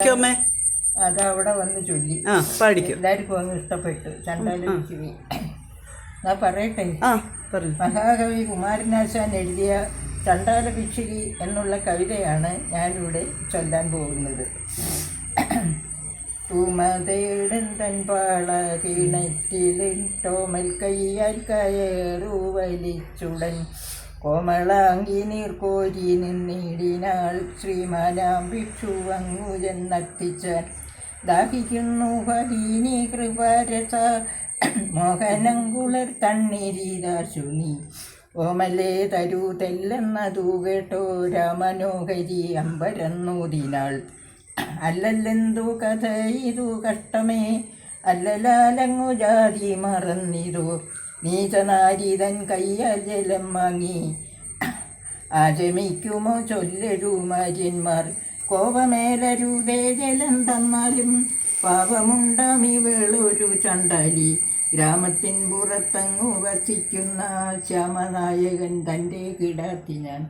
അമ്മേ അത് അവിടെ വന്ന് ചൊല്ലി. ആ പാടിക്കോ എല്ലാവർക്കും അങ്ങ് ഇഷ്ടപ്പെട്ടു. ചണ്ടാല ഞാൻ പറയട്ടെ? ആ പറഞ്ഞു മഹാകവി കുമാരനാശാൻ എഴുതിയ ചണ്ടാല ഭിക്ഷുകി എന്നുള്ള കവിതയാണ് ഞാനിവിടെ ചൊല്ലാൻ പോകുന്നത്. തൂമതേടൻ തൻപാള കിണറ്റിലിട്ടോമൽ കയ്യാൽ കയറു വലിച്ചുടൻ. കോമളാങ്കി നീർക്കോരി നിന്നിടിനാൾ ശ്രീമാനാം ഭിക്ഷു വങ്ങുജൻ ചെന്നെത്തിച്ചാൻ ദാഹിക്കുന്നു ഭഗീനി കൃപാരസ. മോഹനങ്കുളർ തണ്ണീരീദാശുനി ഓമലേ തരൂ തെല്ലെന്നതു കേട്ടോ രാമനോഹരി അമ്പരന്നൂതിനാൾ. അല്ലല്ലെന്തു കഥ ഇതു കഷ്ടമേ. അല്ലലാലങ്ങു ജാതി മറന്നിതു. നീചനാരിതൻ കയ്യാൽ ജലം വാങ്ങി. ആചമിക്കുമോ ചൊല്ലരു മാര്യന്മാർ. കോപമേലരുതേ ജലം തന്നാലും പാപമുണ്ടാമി വേളൊരു ചണ്ടാലി. ഗ്രാമത്തിൻ പുറത്തങ്ങു വസിക്കുന്ന ശ്യാമനായകൻ തന്റെ കിടാത്തിനാൻ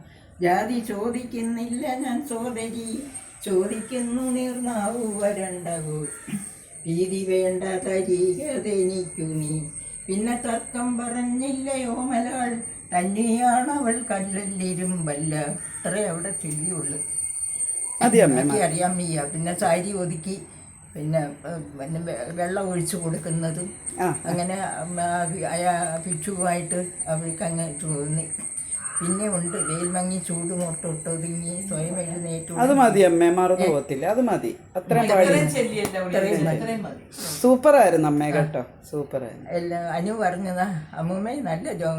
ജാതി ചോദിക്കുന്നില്ല ഞാൻ സോദരി. ചോദിക്കുന്നു നീർന്നാവു വരണ്ടവോ രീതി വേണ്ട തരീകതെനിക്കു നീ. പിന്നെ തർക്കം പറഞ്ഞില്ലയോ മലാൾ അവൾ കല്ലല്ലിരുമ്പല്ല അത്രേ അവിടെ ചൊല്ലിയുള്ളു അറിയാൻ വയ്യ പിന്നെ സാരി ഒതുക്കി പിന്നെ പിന്നെ വെള്ളം ഒഴിച്ചു കൊടുക്കുന്നതും അങ്ങനെ ഭിക്ഷുവായിട്ട് അവർക്ക് അങ്ങ് തോന്നി പിന്നെ ഉണ്ട് വേൽമങ്ങി ചൂട് മുട്ടൊട്ടൊതുങ്ങി സ്വയം എഴുന്നേറ്റു അത് മതി അമ്മേ മറന്നു പോകത്തില്ല. അത് മതി. അത്രയും പാടി. സൂപ്പറായിരുന്നു അമ്മേ കേട്ടോ. സൂപ്പറായിരുന്നു. എല്ലാം അനു പറഞ്ഞതാ. അമ്മൂമ്മേ നല്ല ജോ